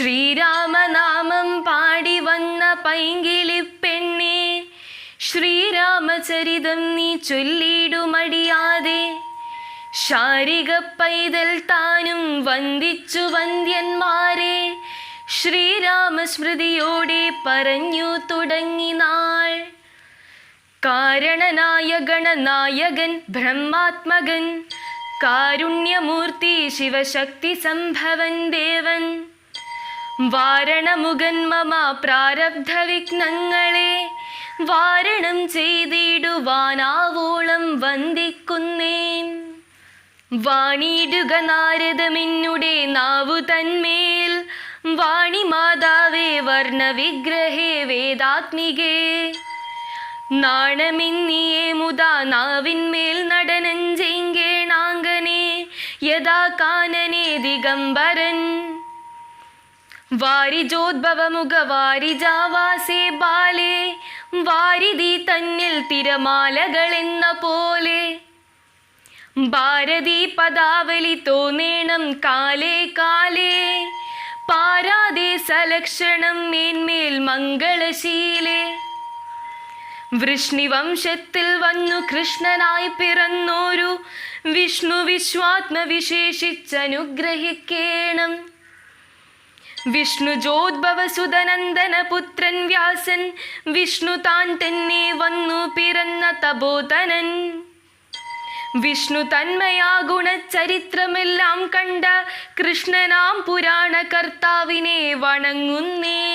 ശ്രീരാമനാമം പാടി വന്ന പൈങ്കിളി പെണ്ണേ ശ്രീരാമചരിതം നീ ചൊല്ലിടുമടിയാതെ ശാരിക പൈതൽ താനും വന്ദിച്ചു വന്ദ്യന്മാരെ ശ്രീരാമസ്മൃതിയോടെ പറഞ്ഞു തുടങ്ങി നാൾ കാരണനായ ഗണനായകൻ ബ്രഹ്മാത്മകൻ കാരുണ്യമൂർത്തി ശിവശക്തി സംഭവൻ ദേവൻ വാരണമുഖൻ മമ പ്രാരബ്ധ വിഘ്നങ്ങളെ വാരണം ചെയ്തിടുവാനാവോളം വന്ദിക്കുന്നേൻ. വാണിടുക നാരദമെന്നുടെ നാവു തന്മേൽ. വാണി മാതാവേ വർണവിഗ്രഹേ വേദാത്മികേ. നാണമെന്നിയേ മുതാ നാവിന്മേൽ നടനഞ്ചെങ്കേണാങ്കനെ യഥാ കാനനേ ദിഗംബരൻ. വാരിജോദ്ഭവമുഖ വാരിജാവാസേ ബാലേ വാരിതി തന്നിൽ തിരമാലകളെന്ന പോലെ. ഭാരതി പദാവലി തോന്നേണം കാലേ കാലേ പാരാതെ സലക്ഷണം മേന്മേൽ മംഗളശീലേ. വൃഷ്ണിവംശത്തിൽ വന്നു കൃഷ്ണനായി പിറന്നോരു വിഷ്ണു വിശ്വാത്മവിശേഷിച്ചനുഗ്രഹിക്കേണം. ജോദ്ഭവസുതനന്ദന പുത്രൻ വ്യാസൻ വിഷ്ണു താൻ തന്നെ വന്നു പിറന്ന തപോധനൻ. വിഷ്ണു തന്മയാ ഗുണചരിത്രമെല്ലാം കണ്ട കൃഷ്ണനാം പുരാണ കർത്താവിനെ വണങ്ങുന്നേൻ